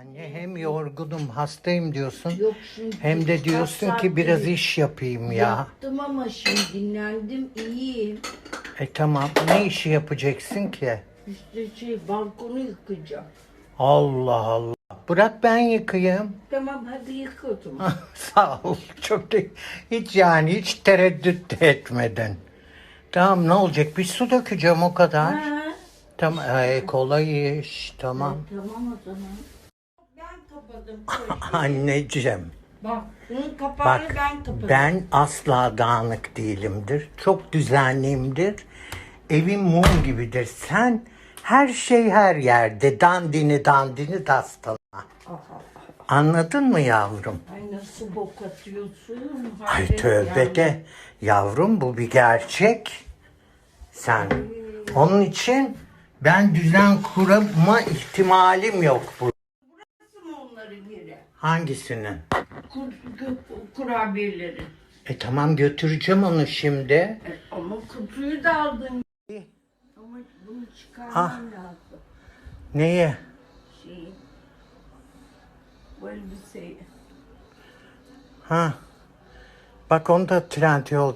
Anne hem yorgunum, hastayım diyorsun. Yok şimdi. Hem de diyorsun ki biraz iş yapayım ya. Yaptım ama şimdi dinlendim iyiyim. E tamam, ne işi yapacaksın ki? İşte şey balkonu yıkayacağım. Allah Allah. Bırak ben yıkayayım. Tamam hadi yıka o zaman. Sağ ol. Çok da hiç yani hiç tereddüt de etmedin. Tamam ne olacak? Bir su dökeceğim o kadar. ha, Tamam. Ay, kolay iş. Tamam. tamam o zaman. Koy. Anneciğim. Bak bunun kapağını Bak ben kapadım. ben asla dağınık değilimdir. Çok düzenliyimdir. Evim mum gibidir. Sen her şey her yerde. Dandini dandini dastana. Anladın mı yavrum? Ay nasıl bok atıyorsun? Ay tövbe yani. de yavrum bu bir gerçek. Sen onun için ben düzen kurma ihtimalim yok bu. Yeri? Hangisinin? Kur, kur, kurabiyeleri. E tamam götüreceğim onu şimdi. E, ama kutuyu da aldın. Ama bunu çıkarmam Ah. lazım. Neye? Şeyi. Bu elbiseyi. Ha. Bak onu da trend yol